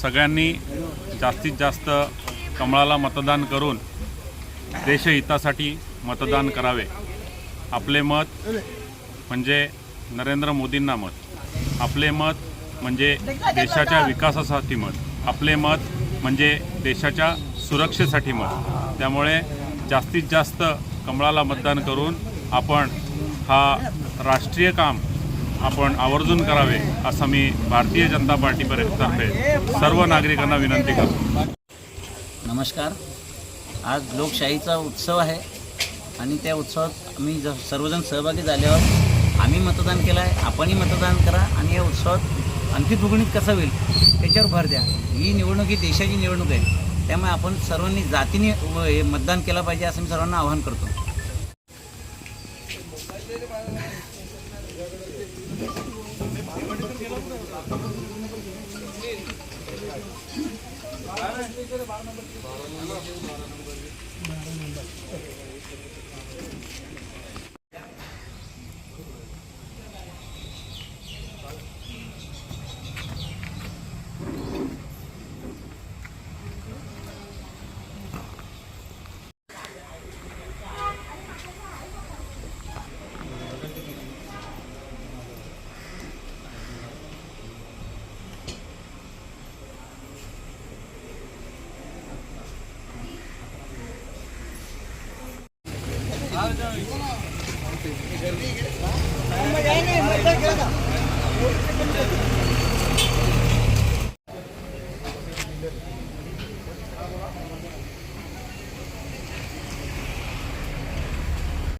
सगळ्यांनी जास्तीत जास्त कमळाला मतदान करून देशहितासाठी मतदान करावे. आपले मत म्हणजे नरेंद्र मोदींना मत. आपले मत म्हणजे देशाच्या विकासासाठी मत. आपले मत म्हणजे देशाच्या सुरक्षेसाठी मत. त्यामुळे जास्तीत जास्त कमळाला मतदान करून आपण हा राष्ट्रीय काम आपण आवर्जून करावे असं मी भारतीय जनता पार्टीतर्फे सर्व नागरिकांना विनंती करतो. नमस्कार. आज लोकशाहीचा उत्सव आहे आणि त्या उत्सवात आम्ही ज सर्वजण सहभागी झाल्यावर आम्ही मतदान केलं आहे आपणही मतदान करा आणि या उत्सवात आणखी दुगणित कसं होईल त्याच्यावर भर द्या. ही निवडणूक ही देशाची निवडणूक आहे. त्यामुळे आपण सर्वांनी जातीने व हे मतदान केलं पाहिजे असं मी सर्वांना आवाहन करतो. बारह नंबर Thank you.